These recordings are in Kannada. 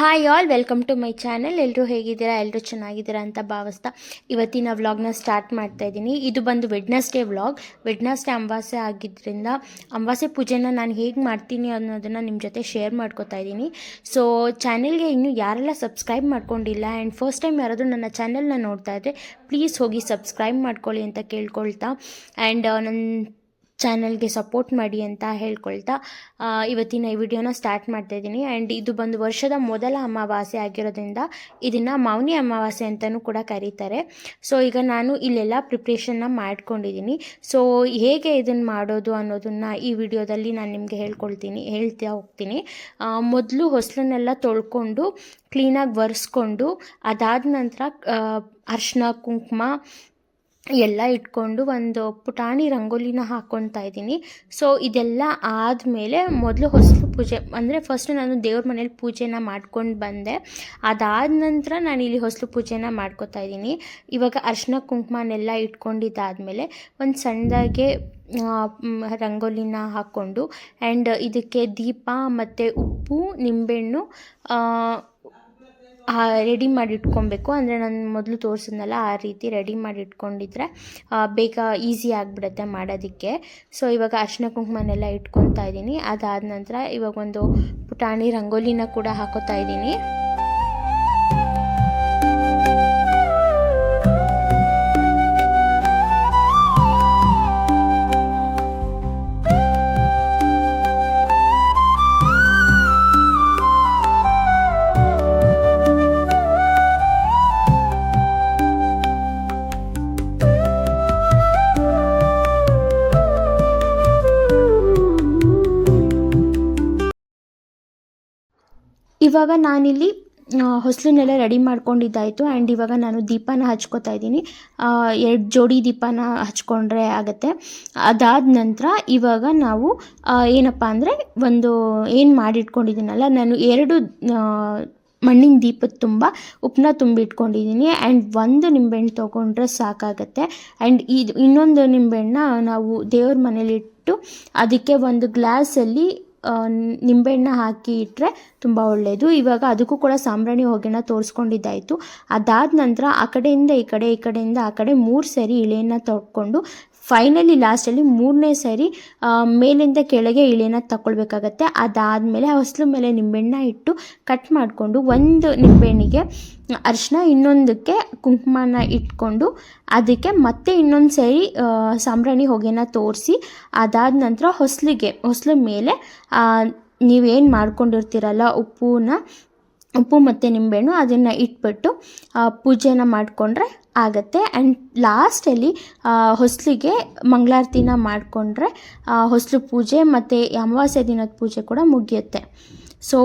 Hi all welcome to my channel ಎಲ್ಲರೂ ಹೇಗಿದ್ದೀರಾ? ಎಲ್ಲರೂ ಚೆನ್ನಾಗಿದ್ದೀರಾ ಅಂತ ಭಾವಿಸ್ತಾ ಇವತ್ತಿನ ವ್ಲಾಗ್ನ ಸ್ಟಾರ್ಟ್ ಮಾಡ್ತಾ ಇದ್ದೀನಿ. ಇದು ಬಂದು ವೆಡ್ನಸ್ಡೇ ವ್ಲಾಗ್ ವೆಡ್ನಸ್ಡೇ ಅಮಾವಾಸ್ಯೆ ಆಗಿದ್ದರಿಂದ ಅಮಾವಾಸ್ಯೆ ಪೂಜೆನ ನಾನು ಹೇಗೆ ಮಾಡ್ತೀನಿ ಅನ್ನೋದನ್ನು ನಿಮ್ಮ ಜೊತೆ ಶೇರ್ ಮಾಡ್ಕೋತಾ ಇದ್ದೀನಿ. ಸೊ ಚಾನೆಲ್ಗೆ ಇನ್ನೂ ಯಾರೆಲ್ಲ ಸಬ್ಸ್ಕ್ರೈಬ್ ಮಾಡ್ಕೊಂಡಿಲ್ಲ ಆ್ಯಂಡ್ ಫಸ್ಟ್ ಟೈಮ್ ಯಾರಾದರೂ ನನ್ನ ಚಾನೆಲ್ನ ನೋಡ್ತಾ ಇದ್ದರೆ ಪ್ಲೀಸ್ ಹೋಗಿ ಸಬ್ಸ್ಕ್ರೈಬ್ ಮಾಡ್ಕೊಳ್ಳಿ ಅಂತ ಕೇಳ್ಕೊಳ್ತಾ. ಆ್ಯಂಡ್ ನನ್ನ ಚಾನಲ್ಗೆ ಸಪೋರ್ಟ್ ಮಾಡಿ ಅಂತ ಹೇಳ್ಕೊಳ್ತಾ ಇವತ್ತಿನ ಈ ವಿಡಿಯೋನ ಸ್ಟಾರ್ಟ್ ಮಾಡ್ತಾ ಇದ್ದೀನಿ. ಆ್ಯಂಡ್ ಇದು ಬಂದು ವರ್ಷದ ಮೊದಲ ಅಮಾವಾಸ್ಯೆ ಆಗಿರೋದ್ರಿಂದ ಇದನ್ನು ಮೌನಿ ಅಮಾವಾಸ್ಯೆ ಅಂತಲೂ ಕೂಡ ಕರೀತಾರೆ. ಸೊ ಈಗ ನಾನು ಇಲ್ಲೆಲ್ಲ ಪ್ರಿಪ್ರೇಷನ್ನ ಮಾಡ್ಕೊಂಡಿದ್ದೀನಿ. ಸೊ ಹೇಗೆ ಇದನ್ನು ಮಾಡೋದು ಅನ್ನೋದನ್ನು ಈ ವಿಡಿಯೋದಲ್ಲಿ ನಾನು ನಿಮಗೆ ಹೇಳ್ಕೊಳ್ತೀನಿ, ಹೇಳ್ತಾ ಹೋಗ್ತೀನಿ. ಮೊದಲು ಹೊಸಲನ್ನೆಲ್ಲ ತೊಳ್ಕೊಂಡು ಕ್ಲೀನಾಗಿ ಒರೆಸ್ಕೊಂಡು, ಅದಾದ ನಂತರ ಅರ್ಶಿನ ಕುಂಕುಮ ಎಲ್ಲ ಇಟ್ಕೊಂಡು ಒಂದು ಪುಟಾಣಿ ರಂಗೋಲಿನ ಹಾಕ್ಕೊತಾ ಇದ್ದೀನಿ. ಸೊ ಇದೆಲ್ಲ ಆದಮೇಲೆ ಮೊದಲು ಹೊಸಲು ಪೂಜೆ, ಅಂದರೆ ಫಸ್ಟ್ ನಾನು ದೇವ್ರ ಮನೇಲಿ ಪೂಜೆನ ಮಾಡ್ಕೊಂಡು ಬಂದೆ. ಅದಾದ ನಂತರ ನಾನು ಇಲ್ಲಿ ಹೊಸಲು ಪೂಜೆನ ಮಾಡ್ಕೊತಾ ಇದ್ದೀನಿ. ಇವಾಗ ಅರ್ಶಿನ ಕುಂಕುಮನೆಲ್ಲ ಇಟ್ಕೊಂಡಿದ್ದಾದಮೇಲೆ ಒಂದು ಸಣ್ಣದಾಗೆ ರಂಗೋಲಿನ ಹಾಕ್ಕೊಂಡು ಆ್ಯಂಡ್ ಇದಕ್ಕೆ ದೀಪ ಮತ್ತು ಉಪ್ಪು, ನಿಂಬೆಹಣ್ಣು ರೆಡಿ ಮಾಡಿ ಇಟ್ಕೊಬೇಕು ಅಂದರೆ ನಾನು ಮೊದಲು ತೋರಿಸಿದ್ನಲ್ಲ, ಆ ರೀತಿ ರೆಡಿ ಮಾಡಿ ಇಟ್ಕೊಂಡಿದ್ರೆ ಬೇಗ ಈಸಿ ಆಗಿಬಿಡುತ್ತೆ ಮಾಡೋದಕ್ಕೆ. ಸೊ ಇವಾಗ ಅರ್ಶಿನ ಕುಂಕುಮನೆಲ್ಲ ಇಟ್ಕೊತಾ ಇದ್ದೀನಿ. ಅದಾದ ನಂತರ ಇವಾಗ ಒಂದು ಪುಟಾಣಿ ರಂಗೋಲಿನ ಕೂಡ ಹಾಕೋತಾ ಇದ್ದೀನಿ. ಇವಾಗ ನಾನಿಲ್ಲಿ ಹೊಸಲನ್ನೆಲ್ಲ ರೆಡಿ ಮಾಡ್ಕೊಂಡಿದ್ದಾಯಿತು. ಆ್ಯಂಡ್ ಇವಾಗ ನಾನು ದೀಪನ ಹಚ್ಕೋತಾ ಇದ್ದೀನಿ. ಎರಡು ಜೋಡಿ ದೀಪನ ಹಚ್ಕೊಂಡ್ರೆ ಆಗುತ್ತೆ. ಅದಾದ ನಂತರ ಇವಾಗ ನಾವು ಏನಪ್ಪ ಅಂದರೆ ಒಂದು ಏನು ಮಾಡಿಟ್ಕೊಂಡಿದ್ದೀನಲ್ಲ, ನಾನು ಎರಡು ಮಣ್ಣಿನ ದೀಪದ ತುಂಬ ಉಪ್ಪನ್ನ ತುಂಬಿಟ್ಕೊಂಡಿದ್ದೀನಿ. ಆ್ಯಂಡ್ ಒಂದು ನಿಂಬೆಹಣ್ಣು ತೊಗೊಂಡ್ರೆ ಸಾಕಾಗತ್ತೆ. ಆ್ಯಂಡ್ ಇದು ಇನ್ನೊಂದು ನಿಂಬೆಹಣ್ಣನ್ನ ನಾವು ದೇವ್ರ ಮನೇಲಿಟ್ಟು ಅದಕ್ಕೆ ಒಂದು ಗ್ಲಾಸಲ್ಲಿ ನಿಂಬೆಹಣ್ಣ ಹಾಕಿ ಇಟ್ಟರೆ ತುಂಬ ಒಳ್ಳೆಯದು ಇವಾಗ ಅದಕ್ಕೂ ಕೂಡ ಸಾಂಬ್ರಾಣಿ ಹೊಗೆನ ತೋರಿಸ್ಕೊಂಡಿದ್ದಾಯಿತು. ಅದಾದ ನಂತರ ಆ ಕಡೆಯಿಂದ ಈ ಕಡೆ, ಈ ಕಡೆಯಿಂದ ಆ ಕಡೆ ಮೂರು ಸರಿ ಇಳೆಯನ್ನು ತೊಗೊಂಡು ಫೈನಲಿ ಲಾಸ್ಟಲ್ಲಿ ಮೂರನೇ ಸಾರಿ ಮೇಲಿಂದ ಕೆಳಗೆ ಇಳಿನ ತಗೊಳ್ಬೇಕಾಗತ್ತೆ ಅದಾದಮೇಲೆ ಹೊಸಲು ಮೇಲೆ ನಿಂಬೆಹಣ್ಣ ಇಟ್ಟು ಕಟ್ ಮಾಡಿಕೊಂಡು ಒಂದು ನಿಂಬೆಹಣ್ಣಿಗೆ ಅರಿಶಿನ ಇನ್ನೊಂದಕ್ಕೆ ಕುಂಕುಮನ ಇಟ್ಕೊಂಡು ಅದಕ್ಕೆ ಮತ್ತೆ ಇನ್ನೊಂದು ಸರಿ ಸಾಂಬ್ರಾಣಿ ಹೊಗೆನ ತೋರಿಸಿ ಅದಾದ ನಂತರ ಹೊಸಲಿಗೆ, ಹೊಸಲು ಮೇಲೆ ನೀವೇನು ಮಾಡ್ಕೊಂಡಿರ್ತೀರಲ್ಲ ಉಪ್ಪುನ ಉಪ್ಪು ಮತ್ತು ನಿಂಬೆಹಣ್ಣು ಅದನ್ನು ಇಟ್ಬಿಟ್ಟು ಪೂಜೆನ ಮಾಡಿಕೊಂಡ್ರೆ ಆಗತ್ತೆ. ಆ್ಯಂಡ್ ಲಾಸ್ಟಲ್ಲಿ ಹೊಸಲಿಗೆ ಮಂಗಳಾರತಿನ ಮಾಡಿಕೊಂಡ್ರೆ ಹೊಸಲು ಪೂಜೆ ಮತ್ತು ಅಮಾವಾಸ್ಯ ದಿನದ ಪೂಜೆ ಕೂಡ ಮುಗಿಯುತ್ತೆ. ಸೊ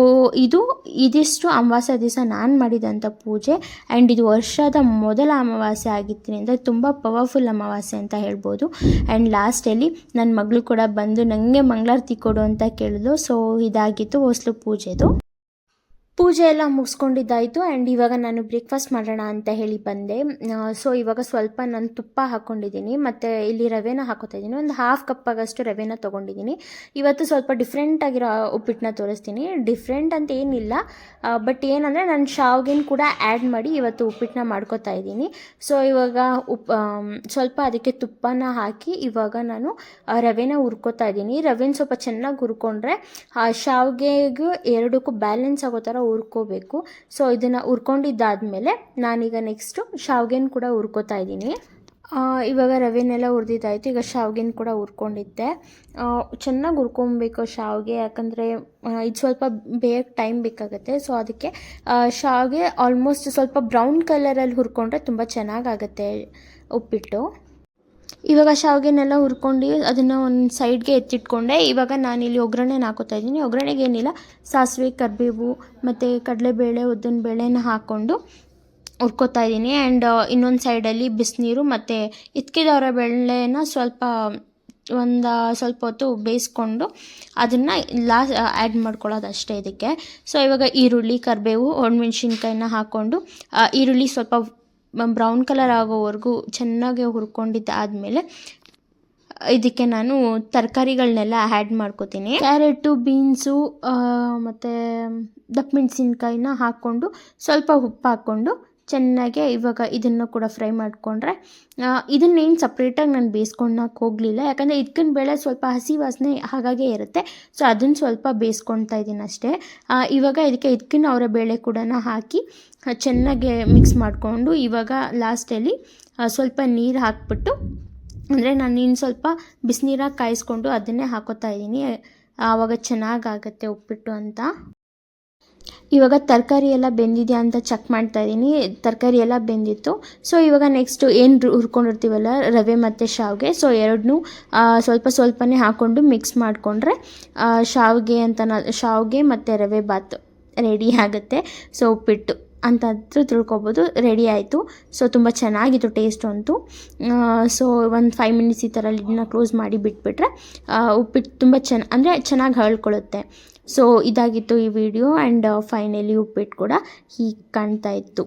ಇದು ಇದಿಷ್ಟು ಅಮಾವಾಸ್ಯ ದಿವಸ ನಾನು ಮಾಡಿದಂಥ ಪೂಜೆ. ಆ್ಯಂಡ್ ಇದು ವರ್ಷದ ಮೊದಲ ಅಮಾವಾಸ್ಯೆ ಆಗಿದ್ದರಿಂದ ತುಂಬ ಪವರ್ಫುಲ್ ಅಮಾವಾಸ್ಯೆ ಅಂತ ಹೇಳ್ಬೋದು. ಆ್ಯಂಡ್ ಲಾಸ್ಟಲ್ಲಿ ನನ್ನ ಮಗಳು ಕೂಡ ಬಂದು ನನಗೆ ಮಂಗಳಾರತಿ ಕೊಡು ಅಂತ ಕೇಳಿದ್ಲು. ಸೊ ಇದಾಗಿತ್ತು ಹೊಸಲು ಪೂಜೆದು. ಪೂಜೆ ಎಲ್ಲ ಮುಗಿಸ್ಕೊಂಡಿದ್ದಾಯಿತು ಆ್ಯಂಡ್ ಇವಾಗ ನಾನು ಬ್ರೇಕ್ಫಾಸ್ಟ್ ಮಾಡೋಣ ಅಂತ ಹೇಳಿ ಬಂದೆ. ಸೊ ಇವಾಗ ಸ್ವಲ್ಪ ನಾನು ತುಪ್ಪ ಹಾಕ್ಕೊಂಡಿದ್ದೀನಿ ಮತ್ತು ಇಲ್ಲಿ ರವೆನ ಹಾಕೋತಾ ಇದ್ದೀನಿ. ಒಂದು ಹಾಫ್ ಕಪ್ ಆಗಷ್ಟು ರವೆನ ತೊಗೊಂಡಿದ್ದೀನಿ. ಇವತ್ತು ಸ್ವಲ್ಪ ಡಿಫ್ರೆಂಟ್ ಆಗಿರೋ ಉಪ್ಪಿಟ್ಟನ್ನ ತೋರಿಸ್ತೀನಿ. ಡಿಫ್ರೆಂಟ್ ಅಂತ ಏನಿಲ್ಲ ಬಟ್ ಏನಂದರೆ ನಾನು ಶಾವ್ಗೆನ ಕೂಡ ಆ್ಯಡ್ ಮಾಡಿ ಇವತ್ತು ಉಪ್ಪಿಟ್ಟನ್ನ ಮಾಡ್ಕೋತಾ ಇದ್ದೀನಿ. ಸೊ ಇವಾಗ ಉಪ್ ಸ್ವಲ್ಪ ಅದಕ್ಕೆ ತುಪ್ಪನ ಹಾಕಿ ಇವಾಗ ನಾನು ರವೆನ ಹುರ್ಕೋತಾ ಇದ್ದೀನಿ. ರವೆನ ಸ್ವಲ್ಪ ಚೆನ್ನಾಗಿ ಹುರ್ಕೊಂಡ್ರೆ ಶಾವ್ಗೆಗೂ ಎರಡಕ್ಕೂ ಬ್ಯಾಲೆನ್ಸ್ ಆಗೋ ಥರ ಹುರ್ಕೋಬೇಕು. ಸೊ ಇದನ್ನು ಹುರ್ಕೊಂಡಿದ್ದಾದಮೇಲೆ ನಾನೀಗ ನೆಕ್ಸ್ಟು ಶಾವ್ಗೆನ ಕೂಡ ಹುರ್ಕೋತಾ ಇದ್ದೀನಿ. ಇವಾಗ ರವೆನೆಲ್ಲ ಹುರಿದಿದ್ದಾಯಿತು, ಈಗ ಶಾವ್ಗೆನ ಕೂಡ ಹುರ್ಕೊಂಡಿದ್ದೆ. ಚೆನ್ನಾಗಿ ಹುರ್ಕೊಬೇಕು ಶಾವ್ಗೆ, ಯಾಕಂದರೆ ಇದು ಸ್ವಲ್ಪ ಬೇಗ ಟೈಮ್ ಬೇಕಾಗುತ್ತೆ. ಸೊ ಅದಕ್ಕೆ ಶಾವ್ಗೆ ಆಲ್ಮೋಸ್ಟ್ ಸ್ವಲ್ಪ ಬ್ರೌನ್ ಕಲರಲ್ಲಿ ಹುರ್ಕೊಂಡ್ರೆ ತುಂಬ ಚೆನ್ನಾಗಾಗತ್ತೆ ಉಪ್ಪಿಟ್ಟು. ಇವಾಗ ಶಾವಿಗೆನೆಲ್ಲ ಹುರ್ಕೊಂಡು ಅದನ್ನು ಒಂದು ಸೈಡ್ಗೆ ಎತ್ತಿಟ್ಕೊಂಡೆ. ಇವಾಗ ನಾನಿಲ್ಲಿ ಒಗ್ಗರಣೆನ ಹಾಕೋತಾ ಇದ್ದೀನಿ. ಒಗ್ಗರಣೆಗೆ ಏನಿಲ್ಲ, ಸಾಸಿವೆ, ಕರಿಬೇವು ಮತ್ತು ಕಡಲೆಬೇಳೆ, ಉದ್ದಿನ ಬೇಳೆನ ಹಾಕ್ಕೊಂಡು ಹುರ್ಕೋತಾ ಇದ್ದೀನಿ. ಆ್ಯಂಡ್ ಇನ್ನೊಂದು ಸೈಡಲ್ಲಿ ಬಿಸಿನೀರು ಮತ್ತು ಇತ್ಕಿದವರ ಬೇಳೆನ ಸ್ವಲ್ಪ, ಒಂದು, ಸ್ವಲ್ಪ ಹೊತ್ತು ಬೇಯಿಸ್ಕೊಂಡು ಅದನ್ನು ಲಾಸ್ ಆ್ಯಡ್ ಮಾಡ್ಕೊಳ್ಳೋದು ಅಷ್ಟೇ ಇದಕ್ಕೆ. ಸೊ ಇವಾಗ ಈರುಳ್ಳಿ, ಕರಿಬೇವು, ಒಣಮೆಣ್ಸಿನ್ಕಾಯಿನ ಹಾಕ್ಕೊಂಡು ಈರುಳ್ಳಿ ಸ್ವಲ್ಪ ಬ್ರೌನ್ ಕಲರ್ ಆಗೋವರೆಗೂ ಚೆನ್ನಾಗಿ ಹುರ್ಕೊಂಡಿದ್ದಾದಮೇಲೆ ಇದಕ್ಕೆ ನಾನು ತರಕಾರಿಗಳನ್ನೆಲ್ಲ ಆ್ಯಡ್ ಮಾಡ್ಕೋತೀನಿ. ಕ್ಯಾರೆಟು, ಬೀನ್ಸು ಮತ್ತು ದಪ್ಪ ಮೆಣಸಿನ್ಕಾಯಿನ ಹಾಕ್ಕೊಂಡು ಸ್ವಲ್ಪ ಉಪ್ಪು ಹಾಕ್ಕೊಂಡು ಚೆನ್ನಾಗೆ ಇವಾಗ ಇದನ್ನು ಕೂಡ ಫ್ರೈ ಮಾಡಿಕೊಂಡ್ರೆ ಇದನ್ನೇನು ಸಪ್ರೇಟಾಗಿ ನಾನು ಬೇಯಿಸ್ಕೊಳಕ್ಕೆ ಹೋಗಲಿಲ್ಲ. ಯಾಕಂದರೆ ಇದ್ಕಿನ ಬೇಳೆ ಸ್ವಲ್ಪ ಹಸಿ ವಾಸನೆ ಹಾಗಾಗೇ ಇರುತ್ತೆ. ಸೊ ಅದನ್ನು ಸ್ವಲ್ಪ ಬೇಯಿಸ್ಕೊಳ್ತಾ ಇದ್ದೀನಿ ಅಷ್ಟೇ. ಇವಾಗ ಇದಕ್ಕೆ ಇದಕ್ಕಿನ ಅವರ ಬೇಳೆ ಕೂಡ ಹಾಕಿ ಚೆನ್ನಾಗಿ ಮಿಕ್ಸ್ ಮಾಡಿಕೊಂಡು ಇವಾಗ ಲಾಸ್ಟಲ್ಲಿ ಸ್ವಲ್ಪ ನೀರು ಹಾಕ್ಬಿಟ್ಟು, ಅಂದರೆ ನಾನು ಇನ್ನು ಸ್ವಲ್ಪ ಬಿಸಿನೀರಾಗಿ ಕಾಯಿಸ್ಕೊಂಡು ಅದನ್ನೇ ಹಾಕೋತಾ ಇದ್ದೀನಿ ಆವಾಗ ಚೆನ್ನಾಗಾಗತ್ತೆ ಉಪ್ಪಿಟ್ಟು ಅಂತ. ಇವಾಗ ತರಕಾರಿ ಎಲ್ಲ ಬೆಂದಿದೆಯಾ ಅಂತ ಚೆಕ್ ಮಾಡ್ತಾ ಇದ್ದೀನಿ. ತರಕಾರಿ ಎಲ್ಲ ಬೆಂದಿತ್ತು. ಸೊ ಇವಾಗ ನೆಕ್ಸ್ಟು ಏನು ಹುರ್ಕೊಂಡಿರ್ತೀವಲ್ಲ ರವೆ ಮತ್ತು ಶಾವಿಗೆ. ಸೊ ಎರಡನ್ನೂ ಸ್ವಲ್ಪ ಸ್ವಲ್ಪನೇ ಹಾಕ್ಕೊಂಡು ಮಿಕ್ಸ್ ಮಾಡಿಕೊಂಡ್ರೆ ಶಾವಿಗೆ ಅಂತ ಶಾವಿಗೆ ಮತ್ತು ರವೆ ಬಾತ್ ರೆಡಿ ಆಗುತ್ತೆ. ಸೊ ಉಪ್ಪಿಟ್ಟು ಅಂತ ಹತ್ರ ತಿಳ್ಕೊಬೋದು. ರೆಡಿ ಆಯಿತು. ಸೊ ತುಂಬ ಚೆನ್ನಾಗಿತ್ತು ಟೇಸ್ಟ್ ಅಂತೂ. ಸೊ ಒಂದು ಫೈವ್ ಮಿನಿಟ್ಸ್ ಈ ಥರ ಲಿಡ್ನ ಕ್ಲೋಸ್ ಮಾಡಿ ಬಿಟ್ಬಿಟ್ರೆ ಉಪ್ಪಿಟ್ಟು ತುಂಬ ಚೆನ್ನ ಅಂದರೆ ಚೆನ್ನಾಗಿ ಹಳ್ಕೊಳ್ಳುತ್ತೆ ಸೊ ಇದಾಗಿತ್ತು ಈ ವಿಡಿಯೋ ಆ್ಯಂಡ್ ಫೈನಲಿ ಉಪ್ಪಿಟ್ಟು ಕೂಡ ಹೀಗೆ ಕಾಣ್ತಾ ಇತ್ತು.